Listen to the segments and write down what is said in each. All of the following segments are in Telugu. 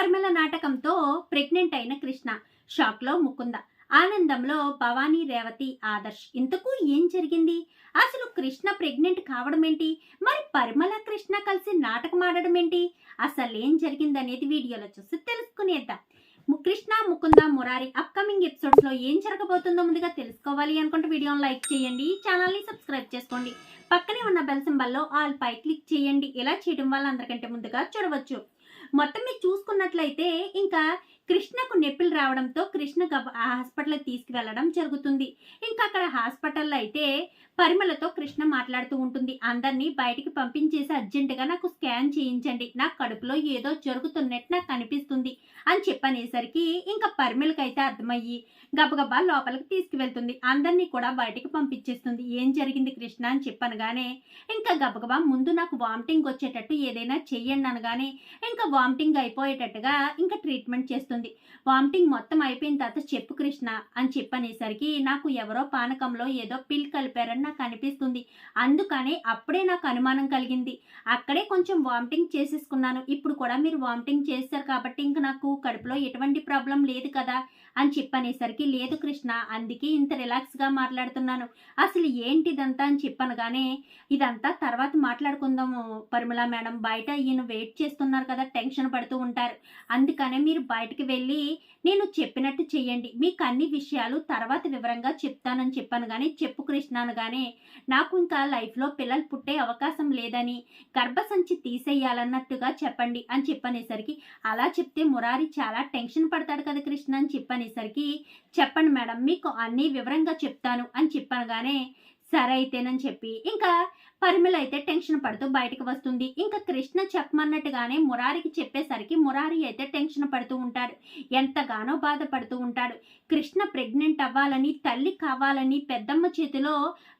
పరిమళ నాటకంతో ప్రెగ్నెంట్ అయిన కృష్ణ. షాక్లో ముకుంద. ఆనందంలో భవానీ రేవతి ఆదర్శ్. ఇంతకు ఏం జరిగింది? అసలు కృష్ణ ప్రెగ్నెంట్ కావడం ఏంటి మరి పరిమళ కృష్ణ కలిసి నాటకం ఆడడం ఏంటి అసలు ఏం జరిగిందనేది వీడియోలో చూసి తెలుసుకునేద్దాం. కృష్ణ ముకుంద మురారి అప్కమింగ్ ఎపిసోడ్స్లో ఏం జరగబోతుందో ముందుగా తెలుసుకోవాలి అనుకుంటే వీడియోని లైక్ చేయండి ఛానల్ని సబ్స్క్రైబ్ చేసుకోండి. పక్కనే ఉన్న బెల్ సింబల్లో ఆల్ పై క్లిక్ చేయండి. ఇలా చేయడం వల్ల అందరికంటే ముందుగా చూడవచ్చు. మొత్తం మీరు చూసుకున్నట్లయితే ఇంకా కృష్ణకు నొప్పులు రావడంతో కృష్ణ గబ- హాస్పిటల్కి తీసుకువెళ్ళడం జరుగుతుంది. ఇంకా అక్కడ హాస్పిటల్లో అయితే పరిమళతో కృష్ణ మాట్లాడుతూ ఉంటుంది. అందరినీ బయటికి పంపించేసి అర్జెంటుగా నాకు స్కాన్ చేయించండి. నా కడుపులో ఏదో జరుగుతున్నట్టు నాకు కనిపిస్తుంది అని చెప్పనేసరికి ఇంకా పరిమళకైతే అర్థమయ్యి గబగబా లోపలికి తీసుకువెళ్తుంది. అందరినీ కూడా బయటికి పంపించేస్తుంది. ఏం జరిగింది కృష్ణ అని చెప్పనగానే ఇంకా గబగబా ముందు నాకు వామిటింగ్ వచ్చేటట్టు ఏదైనా చెయ్యండి అనగానే ఇంకా వామిటింగ్ అయిపోయేటట్టుగా ఇంకా ట్రీట్మెంట్ చేస్తుంది. వామిటింగ్ మొత్తం అయిపోయిన తర్వాత చెప్పు కృష్ణ అని చెప్పనేసరికి నాకు ఎవరో పానకంలో ఏదో పిల్ కలిపారని నాకు అనిపిస్తుంది. అందుకనే అప్పుడే నాకు అనుమానం కలిగింది. అక్కడే కొంచెం వామిటింగ్ చేసేసుకున్నాను. ఇప్పుడు కూడా మీరు వామిటింగ్ చేశారు కాబట్టి ఇంక నాకు కడుపులో ఎటువంటి ప్రాబ్లం లేదు కదా అని చెప్పనేసరికి లేదు కృష్ణ అందుకే ఇంత రిలాక్స్గా మాట్లాడుతున్నాను. అసలు ఏంటి ఇదంతా అని చెప్పనగానే ఇదంతా తర్వాత మాట్లాడుకుందాము పరిమళ మేడం. బయట ఈయన వెయిట్ చేస్తున్నారు కదా టెన్షన్ పడుతూ ఉంటారు. అందుకనే మీరు బయటికి వెళ్ళి నేను చెప్పినట్టు చెయ్యండి. మీకు అన్ని విషయాలు తర్వాత వివరంగా చెప్తానని చెప్పాను కానీ చెప్పు కృష్ణాను కానీ నాకు ఇంకా లైఫ్లో పిల్లలు పుట్టే అవకాశం లేదని గర్భసంచి తీసేయాలన్నట్టుగా చెప్పండి అని చెప్పనేసరికి అలా చెప్తే మురారి చాలా టెన్షన్ పడతాడు కదా కృష్ణ అని చెప్పనేసరికి చెప్పండి మేడం మీకు అన్ని వివరంగా చెప్తాను అని చెప్పనగానే సరే అయితేనని చెప్పి ఇంకా పరిమళ అయితే టెన్షన్ పడుతూ బయటకు వస్తుంది. ఇంకా కృష్ణ చెప్పమన్నట్టుగానే మురారికి చెప్పేసరికి మురారి అయితే టెన్షన్ పడుతూ ఉంటాడు. ఎంతగానో బాధపడుతూ ఉంటాడు. కృష్ణ ప్రెగ్నెంట్ అవ్వాలని తల్లి కావాలని పెద్దమ్మ చేతిలో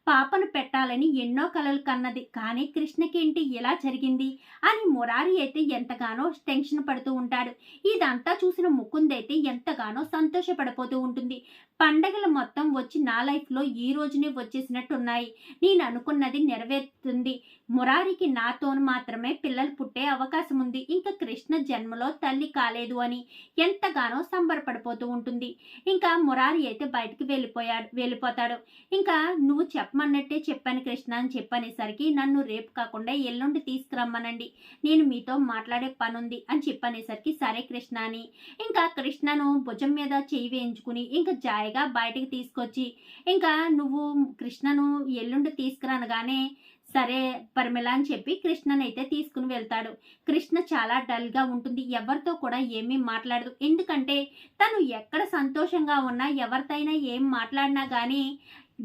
పాపను పెట్టాలని ఎన్నో కలలు కన్నది. కానీ కృష్ణకేంటి ఇలా జరిగింది? అని మురారి అయితే ఎంతగానో టెన్షన్ పడుతూ ఉంటాడు. ఇదంతా చూసిన ముకుంద్ అయితే ఎంతగానో సంతోషపడిపోతూ ఉంటుంది. పండగలు మొత్తం వచ్చి నా లైఫ్లో ఈ రోజునే వచ్చేసినట్టు ఉన్నాయి నేను అనుకున్నది నెరవేరుతుంది. మురారికి నాతో మాత్రమే పిల్లలు పుట్టే అవకాశం ఉంది. ఇంకా కృష్ణ జన్మలో తల్లి కాలేదు అని ఎంతగానో సంబరపడిపోతూ ఉంటుంది. ఇంకా మురారి అయితే బయటికి వెళ్ళిపోయాడు. వెళ్ళిపోతాడు. ఇంకా నువ్వు చెప్పమన్నట్టే చెప్పాను కృష్ణ అని చెప్పనేసరికి నన్ను రేపు కాకుండా ఎల్లుండి తీసుకురమ్మనండి. నేను మీతో మాట్లాడే పని ఉంది అని చెప్పనేసరికి సరే కృష్ణ అని ఇంకా కృష్ణను భుజం మీద చేయి వేయించుకుని ఇంకా జాయిగా బయటికి తీసుకొచ్చి ఇంకా నువ్వు కృష్ణను ఎల్లుండి తీసుకురానగానే సరే పరిమళ అని చెప్పి కృష్ణనైతే తీసుకుని వెళ్తాడు. కృష్ణ చాలా డల్గా ఉంటుంది. ఎవరితో కూడా ఏమీ మాట్లాడదు. ఎందుకంటే తను ఎక్కడ సంతోషంగా ఉన్నా ఎవరితోనైనా ఏం మాట్లాడినా కానీ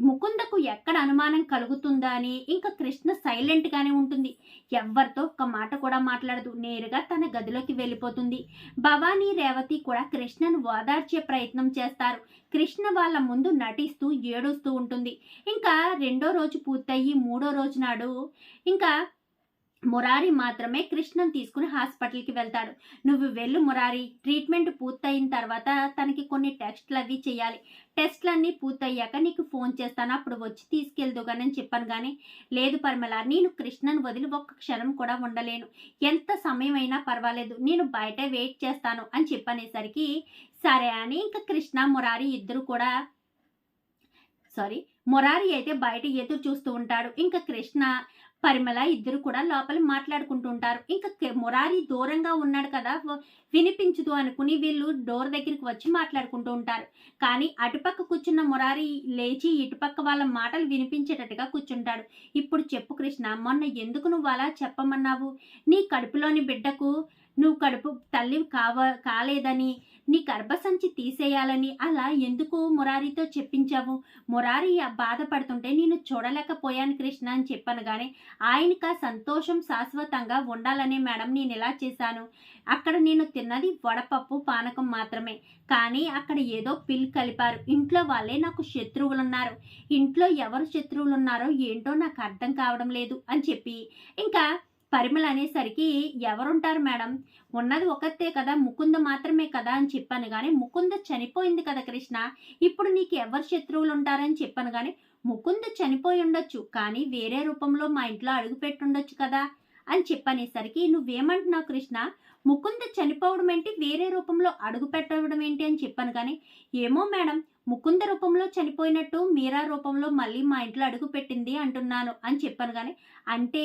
ముకుందకు ఎక్కడ అనుమానం కలుగుతుందా అని ఇంకా కృష్ణ సైలెంట్ గానే ఉంటుంది. ఎవరితో ఒక్క మాట కూడా మాట్లాడదు. నేరుగా తన గదిలోకి వెళ్ళిపోతుంది. భవానీ రేవతి కూడా కృష్ణను ఓదార్చే ప్రయత్నం చేస్తారు. కృష్ణ వాళ్ళ ముందు నటిస్తూ ఏడుస్తూ ఉంటుంది. ఇంకా రెండో రోజు పూర్తయి మూడో రోజు నాడు ఇంకా మురారి మాత్రమే కృష్ణను తీసుకుని హాస్పిటల్కి వెళ్తాడు. నువ్వు వెళ్ళు మురారి ట్రీట్మెంట్ పూర్తయిన తర్వాత తనకి కొన్ని టెస్ట్లు అవి చేయాలి. టెస్ట్లన్నీ పూర్తయ్యాక నీకు ఫోన్ చేస్తాను అప్పుడు వచ్చి తీసుకెళ్దు కానీ అని చెప్పాను కానీ లేదు పరిమళ నేను కృష్ణను వదిలి ఒక్క క్షణం కూడా ఉండలేను. ఎంత సమయం అయినా పర్వాలేదు నేను బయట వెయిట్ చేస్తాను అని చెప్పనేసరికి సరే అని ఇంకా కృష్ణ మురారి ఇద్దరు కూడా సారీ మురారి అయితే బయట ఎదురు చూస్తూ ఉంటాడు. ఇంకా కృష్ణ పరిమళ ఇద్దరు కూడా లోపల మాట్లాడుకుంటూ ఉంటారు ఇంకా మురారి దూరంగా ఉన్నాడు కదా వినిపించదు అనుకుని వీళ్ళు డోర్ దగ్గరికి వచ్చి మాట్లాడుకుంటూ ఉంటారు. కానీ అటుపక్క కూర్చున్న మురారి లేచి ఇటుపక్క వాళ్ళ మాటలు వినిపించేటట్టుగా కూర్చుంటాడు. ఇప్పుడు చెప్పు కృష్ణ మొన్న ఎందుకు నువ్వు అలా చెప్పమన్నావు? నీ కడుపులోని బిడ్డకు నువ్వు కడుపు తల్లి కావ కాలేదని నీ గర్భసంచి తీసేయాలని అలా ఎందుకు మురారితో చెప్పించావు? మురారి బాధపడుతుంటే నేను చూడలేకపోయాను కృష్ణ అని చెప్పాను కానీ ఆయనకు ఆ సంతోషం శాశ్వతంగా ఉండాలనే మేడం నేను ఇలా చేశాను. అక్కడ నేను తిన్నది వడపప్పు పానకం మాత్రమే. కానీ అక్కడ ఏదో పిల్ కలిపారు. ఇంట్లో వాళ్ళే నాకు శత్రువులున్నారు. ఇంట్లో ఎవరు శత్రువులు ఉన్నారో ఏంటో నాకు అర్థం కావడం లేదు అని చెప్పి. ఇంకా పరిమళ అనేసరికి ఎవరుంటారు మేడం? ఉన్నది ఒకతే కదా ముకుంద మాత్రమే కదా అని చెప్పాను కానీ ముకుంద చనిపోయింది కదా కృష్ణ? ఇప్పుడు నీకు ఎవరు శత్రువులు ఉంటారని చెప్పాను కానీ ముకుంద చనిపోయి ఉండొచ్చు కానీ వేరే రూపంలో మా ఇంట్లో అడుగు పెట్టుండొచ్చు కదా అని చెప్పనేసరికి నువ్వేమంటున్నావు కృష్ణ? ముకుంద చనిపోవడం ఏంటి? వేరే రూపంలో అడుగు పెట్టడం ఏంటి అని చెప్పాను కానీ ఏమో మేడం ముకుంద రూపంలో చనిపోయినట్టు మీరా రూపంలో మళ్ళీ మా ఇంట్లో అడుగు పెట్టింది అంటున్నాను అని చెప్పాను కానీ అంటే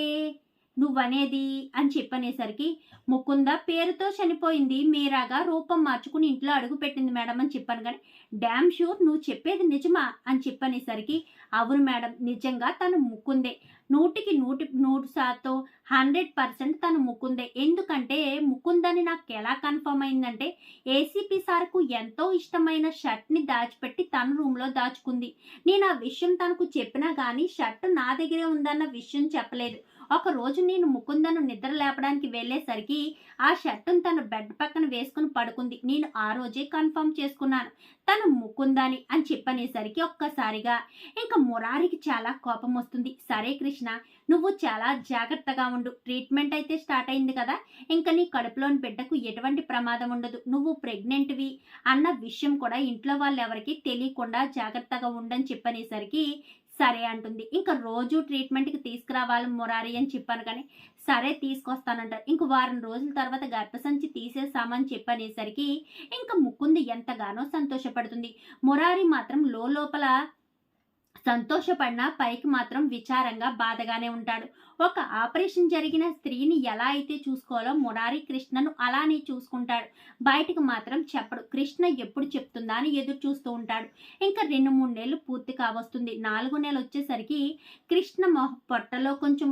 నువ్వనేది అని చెప్పనేసరికి ముకుంద పేరుతో చనిపోయింది మీరాగా రూపం మార్చుకుని ఇంట్లో అడుగుపెట్టింది మేడం అని చెప్పాను కానీ డ్యామ్ షూర్ నువ్వు చెప్పేది నిజమా? అని చెప్పనేసరికి అవును మేడం నిజంగా తను ముక్కుందే నూటికి నూటి నూరు శాతం హండ్రెడ్ పర్సెంట్ తను ముక్కుందే ఎందుకంటే ముకుందని నాకు ఎలా కన్ఫర్మ్ అయిందంటే ఏసీపీ సార్కు ఎంతో ఇష్టమైన షర్ట్ని దాచిపెట్టి తన రూమ్లో దాచుకుంది. నేను ఆ విషయం తనకు చెప్పినా కానీ షర్ట్ నా దగ్గరే ఉందన్న విషయం చెప్పలేదు. ఒక రోజు నేను ముకుందను నిద్ర లేపడానికి వెళ్ళేసరికి ఆ షర్టును తన బెడ్ పక్కన వేసుకుని పడుకుంది. నేను ఆ రోజే కన్ఫర్మ్ చేసుకున్నాను. తను ముకుందని అని చెప్పనేసరికి ఒక్కసారిగా ఇంకా మురారికి చాలా కోపం వస్తుంది. సరే కృష్ణ నువ్వు చాలా జాగ్రత్తగా ఉండు. ట్రీట్మెంట్ అయితే స్టార్ట్ అయింది కదా. ఇంకా నీ కడుపులోని బిడ్డకు ఎటువంటి ప్రమాదం ఉండదు. నువ్వు ప్రెగ్నెంట్వి అన్న విషయం కూడా ఇంట్లో వాళ్ళు ఎవరికి తెలియకుండా జాగ్రత్తగా ఉండని చెప్పనేసరికి సరే అంటుంది. ఇంకా రోజు ట్రీట్మెంట్కి తీసుకురావాలి మురారి అని చెప్పాను కానీ సరే తీసుకొస్తానంటారు. ఇంక వారం రోజుల తర్వాత గర్భసంచి తీసేసామని చెప్పనేసరికి ఇంకా ముకుంది ఎంతగానో సంతోషపడుతుంది. మురారి మాత్రం లోపల సంతోషపడినా పైకి మాత్రం విచారంగా బాధగానే ఉంటాడు. ఒక ఆపరేషన్ జరిగిన స్త్రీని ఎలా అయితే చూసుకోవాలో మురారి కృష్ణను అలానే చూసుకుంటాడు. బయటకు మాత్రం చెప్పడు. కృష్ణ ఎప్పుడు చెప్తుందా అని ఎదురు చూస్తూ ఉంటాడు. ఇంకా రెండు మూడు నెలలు పూర్తి కావస్తుంది. నాలుగు నెలలు వచ్చేసరికి కృష్ణ మొహ పొట్టలో కొంచెం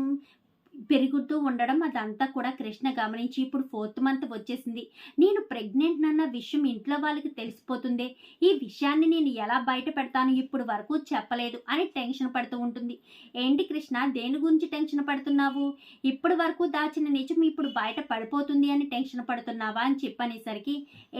పెరుగుతూ ఉండడం అదంతా కూడా కృష్ణ గమనించి ఇప్పుడు ఫోర్త్ మంత్ వచ్చేసింది. నేను ప్రెగ్నెంట్ అన్న విషయం ఇంట్లో వాళ్ళకి తెలిసిపోతుంది. ఈ విషయాన్ని నేను ఎలా బయట పెడతాను ఇప్పుడు వరకు చెప్పలేదు అని టెన్షన్ పడుతూ ఉంటుంది. ఏంటి కృష్ణ దేని గురించి టెన్షన్ పడుతున్నావు? ఇప్పుడు వరకు దాచిన నిజం ఇప్పుడు బయట పడిపోతుంది అని టెన్షన్ పడుతున్నావా అని చెప్పనేసరికి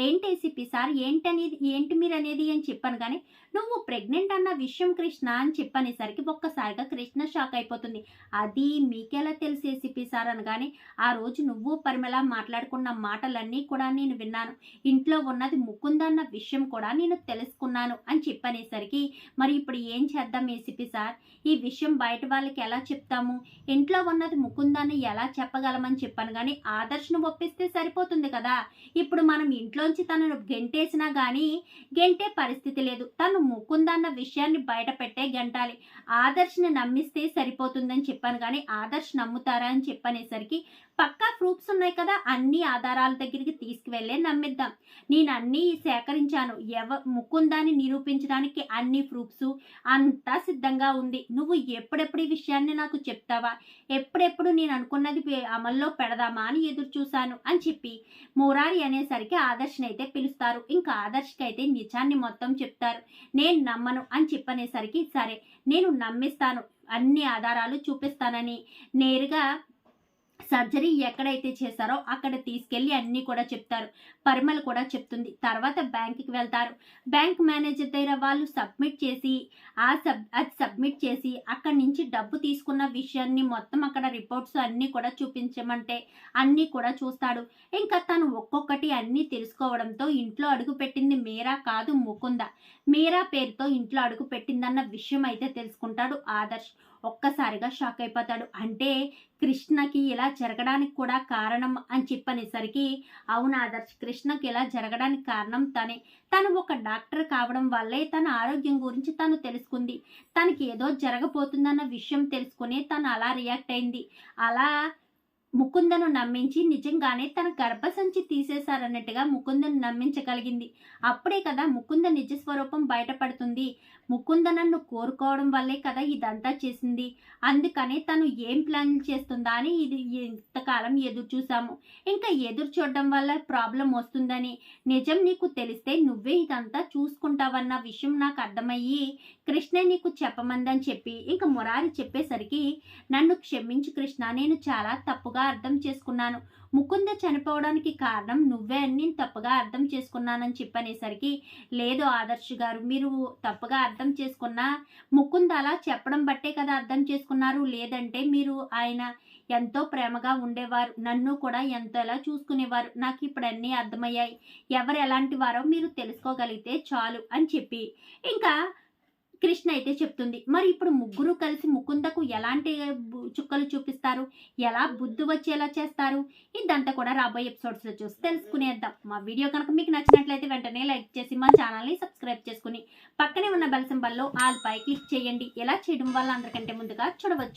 ఏంటి ఏసీపీ సార్ ఏంటనేది ఏంటి మీరు అనేది అని చెప్పాను కానీ నువ్వు ప్రెగ్నెంట్ అన్న విషయం కృష్ణ అని చెప్పనేసరికి ఒక్కసారిగా కృష్ణ షాక్ అయిపోతుంది. అది మీకెలా తెలుసు ఏసీపీ సార్ అనగానే ఆ రోజు నువ్వు పరిమళ మాట్లాడుకున్న మాటలన్నీ కూడా నేను విన్నాను. ఇంట్లో ఉన్నది ముకుందన్న విషయం కూడా నేను తెలుసుకున్నాను అని చెప్పనేసరికి మరి ఇప్పుడు ఏం చేద్దాం ఏసీపీ సార్? ఈ విషయం బయట వాళ్ళకి ఎలా చెప్తాము? ఇంట్లో ఉన్నది ముకుందాన్ని ఎలా చెప్పగలమని చెప్పాను కానీ ఆదర్శను ఒప్పిస్తే సరిపోతుంది కదా. ఇప్పుడు మనం ఇంట్లోంచి తనను గెంటేసినా కానీ గెంటే పరిస్థితి లేదు. తను ముకుందన్న విషయాన్ని బయట పెట్టే గంటాలి. ఆదర్శని నమ్మిస్తే సరిపోతుందని చెప్పాను కానీ ఆదర్శ్ నమ్ముతారా అని చెప్పనేసరికి పక్కా ప్రూఫ్స్ ఉన్నాయి కదా అన్ని ఆధారాల దగ్గరికి తీసుకువెళ్ళే నమ్మిద్దాం. నేను అన్నీ సేకరించాను. ఎవ ముకుందాన్ని నిరూపించడానికి అన్ని ప్రూఫ్స్ అంతా సిద్ధంగా ఉంది. నువ్వు ఎప్పుడెప్పుడు ఈ విషయాన్ని నాకు చెప్తావా? ఎప్పుడెప్పుడు నేను అనుకున్నది అమల్లో పెడదామా అని ఎదురు చూశాను అని చెప్పి మురారి అనేసరికి ఆదర్శని అయితే పిలుస్తారు. ఇంకా ఆదర్శకి అయితే నిజాన్ని మొత్తం చెప్తారు. నేను నమ్మను అని చెప్పనేసరికి సరే నేను నమ్మిస్తాను. అన్ని ఆధారాలు చూపిస్తానని నేరుగా సర్జరీ ఎక్కడైతే చేశారో అక్కడ తీసుకెళ్ళి అన్నీ కూడా చెప్తారు. పరిమళ కూడా చెప్తుంది. తర్వాత బ్యాంకుకి వెళ్తారు. బ్యాంక్ మేనేజర్ దగ్గర వాళ్ళు సబ్మిట్ చేసి ఆ సబ్ అది సబ్మిట్ చేసి అక్కడి నుంచి డబ్బు తీసుకున్న విషయాన్ని మొత్తం అక్కడ రిపోర్ట్స్ అన్నీ కూడా చూపించమంటే అన్నీ కూడా చూస్తాడు. ఇంకా తను ఒక్కొక్కటి అన్నీ తెలుసుకోవడంతో ఇంట్లో అడుగు పెట్టింది మీరా కాదు ముకుంద. మీరా పేరుతో ఇంట్లో అడుగు పెట్టిందన్న విషయం అయితే తెలుసుకుంటాడు ఆదర్శ్. ఒక్కసారిగా షాక్ అయిపోతాడు. అంటే కృష్ణకి ఇలా జరగడానికి కూడా కారణం అని చెప్పనేసరికి అవును ఆదర్శ్ కృష్ణకి ఇలా జరగడానికి కారణం తనే. తను ఒక డాక్టర్ కావడం వల్లే తన ఆరోగ్యం గురించి తను తెలుసుకుంది. తనకి ఏదో జరగబోతుందన్న విషయం తెలుసుకుని తను అలా రియాక్ట్ అయింది. అలా ముకుందను నమ్మించి నిజంగానే తన గర్భసంచి తీసేశారన్నట్టుగా ముకుందను నమ్మించగలిగింది. అప్పుడే కదా ముకుంద నిజ స్వరూపం బయటపడుతుంది. ముకుంద నన్ను కోరుకోవడం వల్లే కదా ఇదంతా చేసింది. అందుకనే తను ఏం ప్లాన్ చేస్తుందా అని ఇది ఇంతకాలం ఎదురు చూసాము ఇంకా ఎదురు చూడడం వల్ల ప్రాబ్లం వస్తుందని నిజం నీకు తెలిస్తే నువ్వే ఇదంతా చూసుకుంటావన్న విషయం నాకు అర్థమయ్యి కృష్ణ నీకు చెప్పమందని చెప్పి ఇంకా మురారి చెప్పేసరికి నన్ను క్షమించు కృష్ణ నేను చాలా తప్పుగా అర్థం చేసుకున్నాను. ముకుంద చనిపోవడానికి కారణం నువ్వే అని నేను తప్పుగా అర్థం చేసుకున్నానని చెప్పనేసరికి లేదు ఆదర్శ్ గారు మీరు తప్పుగా అర్థం చేసుకున్నా ముకుంద అలా చెప్పడం బట్టే కదా అర్థం చేసుకున్నారు. లేదంటే మీరు ఆయన ఎంతో ప్రేమగా ఉండేవారు నన్ను కూడా ఎంతోలా చూసుకునేవారు. నాకు ఇప్పుడు అన్నీ అర్థమయ్యాయి. ఎవరు ఎలాంటి వారో మీరు తెలుసుకోగలిగితే చాలు అని చెప్పి. ఇంకా కృష్ణ అయితే చెప్తుంది మరి ఇప్పుడు ముగ్గురు కలిసి ముకుందకు ఎలాంటి బు- చుక్కలు చూపిస్తారు? ఎలా బుద్ధి వచ్చేలా చేస్తారు? ఇదంతా కూడా రాబోయే ఎపిసోడ్స్లో చూసి తెలుసుకునేద్దాం. మా వీడియో కనుక మీకు నచ్చినట్లయితే వెంటనే లైక్ చేసి మా ఛానల్ని సబ్స్క్రైబ్ చేసుకుని పక్కనే ఉన్న బెల్ సింబల్లో ఆల్ పై క్లిక్ చేయండి. ఎలా చేయడం వల్ల అందరికంటే ముందుగా చూడవచ్చు.